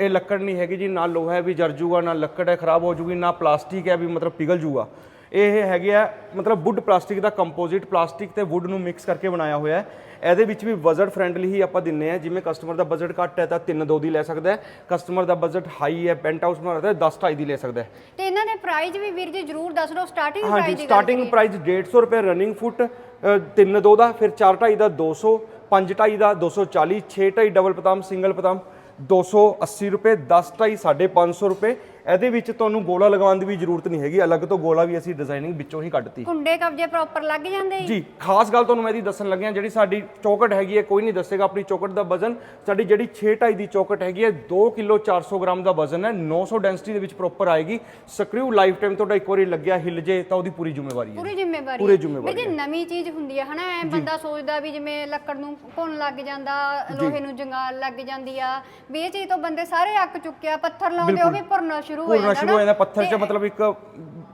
ਇਹ ਲੱਕੜ ਨਹੀਂ ਹੈਗੀ ਜੀ ਨਾ ਲੋਹਾ ਹੈ ਵੀ ਜਰ ਜੂਗਾ ਨਾ ਲੱਕੜ ਹੈ ਖਰਾਬ ਹੋ ਜੂਗੀ ਨਾ ਪਲਾਸਟਿਕ ਹੈ ਵੀ ਮਤਲਬ ਪਿਘਲ ਜੂਗਾ। ਇਹ ਹੈਗੇ ਆ ਮਤਲਬ ਵੁੱਡ ਪਲਾਸਟਿਕ ਦਾ ਕੰਪੋਜ਼ਿਟ ਪਲਾਸਟਿਕ ਤੇ ਵੁੱਡ ਨੂੰ ਮਿਕਸ ਕਰਕੇ ਬਣਾਇਆ ਹੋਇਆ ਹੈ। ਇਹਦੇ ਵਿੱਚ ਵੀ ਬਜਟ ਫ੍ਰੈਂਡਲੀ ਹੀ ਆਪਾਂ ਦਿੰਨੇ ਆ ਜਿਵੇਂ ਕਸਟਮਰ ਦਾ ਬਜਟ ਘੱਟ ਹੈ ਤਾਂ 3 2 ਦੀ ਲੈ ਸਕਦਾ ਹੈ। ਕਸਟਮਰ ਦਾ ਬਜਟ ਹਾਈ ਹੈ ਪੈਂਟ ਹਾਊਸ ਬਣਾਉਂਦਾ ਹੈ 10 2.5 ਦੀ ਲੈ ਸਕਦਾ ਹੈ। ਤੇ ਇਹਨਾਂ ਦੇ ਪ੍ਰਾਈਸ ਵੀ ਵੀਰ ਜੀ ਜਰੂਰ ਦੱਸ ਦਿਓ ਸਟਾਰਟਿੰਗ ਹਾਂਜੀ ਪ੍ਰਾਈਸ ਗੱਲ ਸਟਾਰਟਿੰਗ ਪ੍ਰਾਈਸ 150 ਰੁਪਏ ਰਨਿੰਗ ਫੁੱਟ 3 2 ਦਾ ਫਿਰ 4 2.5 ਦਾ 200 5 2.5 ਦਾ 240 6 2.5 ਡਬਲ ਪਤਾਮ ਸਿੰਗਲ ਪਤਾਮ 280 ਰੁਪਏ 10 2.5 550 ਰੁਪਏ ਇਹਦੇ ਵਿੱਚ ਤੁਹਾਨੂੰ ਗੋਲਾ ਲਗਾਉਣ ਦੀ ਵੀ ਜ਼ਰੂਤ ਨਹੀਂ ਹੈਗੀ। ਅਲੱਗ ਤੋਂ ਗੋਲਾ ਵੀ ਅਸੀਂ ਡਿਜ਼ਾਈਨਿੰਗ ਵਿੱਚੋਂ ਹੀ ਕੱਢਤੀ। ਕੁੰਡੇ ਕਬਜੇ ਪ੍ਰੋਪਰ ਲੱਗ ਜਾਂਦੇ ਜੀ। ਜੀ ਖਾਸ ਗੱਲ ਤੁਹਾਨੂੰ ਮੈਂ ਇਹਦੀ ਦੱਸਣ ਲੱਗਿਆ ਜਿਹੜੀ ਸਾਡੀ ਚੌਕਟ ਹੈਗੀ ਹੈ ਕੋਈ ਨਹੀਂ ਦੱਸੇਗਾ ਆਪਣੀ ਚੌਕਟ ਦਾ ਵਜ਼ਨ। ਸਾਡੀ ਜਿਹੜੀ 6 2.5 ਦੀ ਚੌਕਟ ਹੈਗੀ ਹੈ 2 ਕਿਲੋ 400 ਗ੍ਰਾਮ ਦਾ ਵਜ਼ਨ ਹੈ 900 ਡੈਂਸਿਟੀ ਦੇ ਵਿੱਚ ਪ੍ਰੋਪਰ ਆਏਗੀ। ਸਕਰੂ ਲਾਈਫ ਟਾਈਮ ਤੁਹਾਡਾ ਇੱਕ ਵਾਰੀ ਲੱਗਿਆ ਹਿੱਲ ਜੇ ਤਾਂ ਉਹਦੀ ਪੂਰੀ ਜ਼ਿੰਮੇਵਾਰੀ ਹੈ। ਪੂਰੀ ਜ਼ਿੰਮੇਵਾਰੀ ਪੂਰੀ ਹੈ। ਵੀਰ ਜੀ ਨਵੀਂ ਚੀਜ਼ ਹੁੰਦੀ ਹੈ ਹਨਾ ਐ ਬੰਦਾ ਸੋਚਦਾ ਵੀ ਜਿਵੇਂ ਲੱਕੜ ਨੂੰ ਘੁਣ ਲੱਗ ਜਾਂਦਾ ਲੋਹੇ ਨੂੰ ਜੰਗਾਲ ਲੱਗ ਜਾਂਦੀ ਆ ਵੀ ਇਹ ਚੀਜ਼ ਤੋਂ ਬੰਦੇ ਸਾਰੇ ਅੱਕ ਚੁੱਕਿਆ ਪੱਥਰ ਲਾਉਂਦੇ ਉਹ ਵੀ ਭੁਰਨਾ ਸ਼ੁਰੂ ਹੋ ਜਾਂਦਾ ਸ਼ੁਰੂ ਹੋ ਜਾਂਦਾ ਪੱਥਰ 'ਚ ਮਤਲਬ ਇੱਕ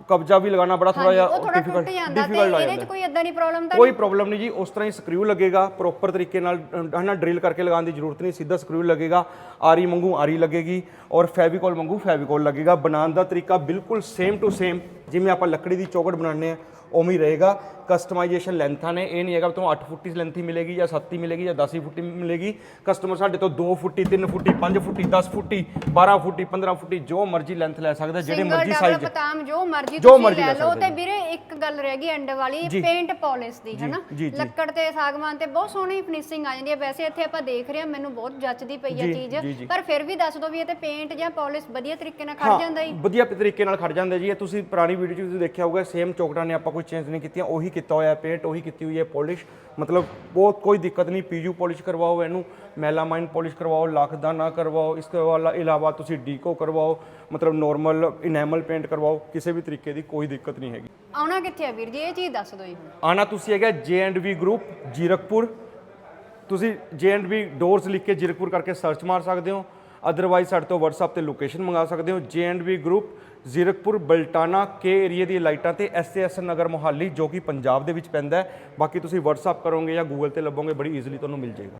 ਕਬਜ਼ਾ ਵੀ ਲਗਾਉਣਾ ਬੜਾ ਥੋੜਾ ਜਿਹਾ ਥੋੜਾ ਟੁੱਟ difficult- ਜਾਂਦਾ। ਕੋਈ ਇਦਾਂ ਦੀ ਪ੍ਰੋਬਲਮ ਤਾਂ ਕੋਈ ਪ੍ਰੋਬਲਮ ਨਹੀਂ ਜੀ ਉਸ ਤਰ੍ਹਾਂ ਹੀ ਸਕਰੂ ਲੱਗੇਗਾ ਪ੍ਰੋਪਰ ਤਰੀਕੇ ਨਾਲ ਹਨਾ ਡਰਿਲ ਕਰਕੇ ਲਗਾਉਣ ਦੀ ਜ਼ਰੂਰਤ ਨਹੀਂ ਸਿੱਧਾ ਸਕਰੂ ਲੱਗੇਗਾ ਆਰੀ ਵਾਂਗੂ ਆਰੀ ਲੱਗੇਗੀ ਔਰ ਫੈਵੀਕੋਲ ਵਾਂਗੂ ਫੈਵੀਕੋਲ ਲੱਗੇਗਾ। ਬਣਾਉਣ ਦਾ ਤਰੀਕਾ ਬਿਲਕੁਲ ਸੇਮ ਟੂ ਸੇਮ ਜਿਵੇਂ ਆਪਾਂ ਲੱਕੜੀ ਦੀ ਚੌਕਟ ਬਣਾਉਂਦੇ ਆ ਉਵੇਂ ਹੀ ਰਹੇਗਾ। ਕਸਟਮਾਈਜੇਸ਼ਨ ਲੈਂਥਾਂ ਨੇ ਇਹ ਨਹੀਂ ਹੈਗਾ ਤੁਹਾਨੂੰ 8 ਫੁੱਟੀ ਲੈਂਥ ਹੀ ਮਿਲੇਗੀ ਜਾਂ 7 ਹੀ ਮਿਲੇਗੀ ਜਾਂ 10 ਹੀ ਫੁੱਟੀ ਮਿਲੇਗੀ। ਕਸਟਮਰ ਸਾਡੇ ਤੋਂ 2 ਫੁੱਟੀ 3 ਫੁੱਟੀ 5 ਫੁੱਟੀ 10 ਫੁੱਟੀ 12 ਫੁੱਟੀ 15 ਫੁੱਟੀ ਜੋ ਮਰਜ਼ੀ ਲੈਂਥ ਲੈ ਸਕਦਾ ਜਿਹੜੇ ਮਰਜ਼ੀ ਸਾਈਜ਼ ਬਤਾਮ ਜੋ ਮਰਜ਼ੀ ਜੋ ਤੁਸੀਂ ਲੈ ਲਓ। ਤੇ ਵੀਰੇ ਇੱਕ ਗੱਲ ਰਹਿ ਗਈ ਐਂਡ ਵਾਲੀ ਜੀ। ਪੇਂਟ ਪਾਲਿਸ਼ ਦੀ ਹੈਨਾ? ਜੀ, ਜੀ। ਲੱਕੜ ਤੇ ਸਾਗਵਾਨ ਤੇ ਬਹੁਤ ਸੋਹਣੀ ਫਿਨਿਸ਼ਿੰਗ ਆ ਜਾਂਦੀ ਹੈ। ਵੈਸੇ ਇੱਥੇ ਆਪਾਂ ਦੇਖ ਰਹੇ ਹਾਂ ਮੈਨੂੰ ਬਹੁਤ ਜੱਚਦੀ ਪਈ ਹੈ ਜੀ, ਜੀ, ਚੀਜ਼। ਜੀ। ਪਰ ਫਿਰ ਵੀ ਦੱਸ ਦਿਓ ਵੀ ਇਹ ਤੇ ਪੇਂਟ ਜਾਂ ਪਾਲਿਸ਼ ਵਧੀਆ ਤਰੀਕੇ ਨਾਲ ਖੜ ਜਾਂਦਾ ਹੀ ਵਧੀਆ ਤਰੀਕੇ ਨਾਲ ਖੜ ਜਾਂਦੇ ਜੀ। ਇਹ ਤੁਸੀਂ ਪੁਰਾਣੀ ਵੀਡੀਓ 'ਚ ਤੁਸੀਂ ਦੇਖਿਆ ਹੋਊਗਾ ਸੇਮ ਚੌਕਟਾਂ ਨੇ ਆਪਾਂ ਕੋਈ ਚੇਂਜ ਨਹੀਂ ਕੀਤੀਆਂ ਉਹੀ ਕੀਤਾ ਹੋਇਆ ਪੇਂਟ ਉਹੀ ਕੀਤੀ ਹੋਈ ਹੈ ਪਾਲਿਸ਼ ਮਤਲਬ ਬਹੁਤ ਕੋਈ ਦਿੱਕਤ ਨਹੀਂ ਪੀਯੂ ਪਾਲਿਸ਼ ਕਰਵਾਓ ਇਹਨੂੰ ਮੈਲਾਮਾਈਨ ਪਾਲਿਸ਼ ਕਰਵਾਓ ਲੱਖ ਦਾ ਨਾ ਕਰਵਾਓ ਇਸ ਤੋਂ ਇਲਾ- ਇਲਾਵਾ ਤੁਸੀਂ ਡੀਕੋ ਕਰਵਾਓ ਮਤਲਬ ਨਾਰਮਲ ਇਨੈਮਲ ਪੇਂਟ ਕਰਵਾਓ ਕਿਸੇ ਵੀ ਤਰੀਕੇ ਦੀ ਕੋਈ ਦਿੱਕਤ ਨਹੀਂ ਹੈਗੀ। ਆਉਣਾ ਕਿੱਥੇ ਆ ਵੀਰ ਜੀ? ਇਹ ਚੀਜ਼ ਦੱਸ ਦਿਓ ਜੀ ਆਣਾ ਤੁਸੀਂ ਹੈਗਾ ਜੇ&ਵੀ ਗਰੁੱਪ ਜੀਰਕਪੁਰ। ਤੁਸੀਂ ਜੇ&ਵੀ ਡੋਰਸ ਲਿਖ ਕੇ ਜੀਰਕਪੁਰ ਕਰਕੇ ਸਰਚ ਮਾਰ ਸਕਦੇ ਹੋ। ਅਦਰਵਾਈਜ਼ ਸਾਡੇ ਤੋਂ WhatsApp ਤੇ ਲੋਕੇਸ਼ਨ ਮੰਗਾ ਸਕਦੇ ਹੋ। ਜੇ&ਵੀ ਗਰੁੱਪ ਜ਼ੀਰਕਪੁਰ ਬਲਟਾਨਾ ਕੇ ਏਰੀਆ ਦੀ ਲਾਈਟਾਂ ਤੇ ਐਸਐਸ ਨਗਰ ਮੋਹਾਲੀ, ਜੋ ਕਿ ਪੰਜਾਬ ਦੇ ਵਿੱਚ ਪੈਂਦਾ ਹੈ। ਬਾਕੀ ਤੁਸੀਂ WhatsApp ਕਰੋਗੇ ਜਾਂ Google ਤੇ ਲੱਭੋਗੇ, ਬੜੀ ਈਜ਼ੀਲੀ ਤੁਹਾਨੂੰ ਮਿਲ ਜਾਏਗਾ।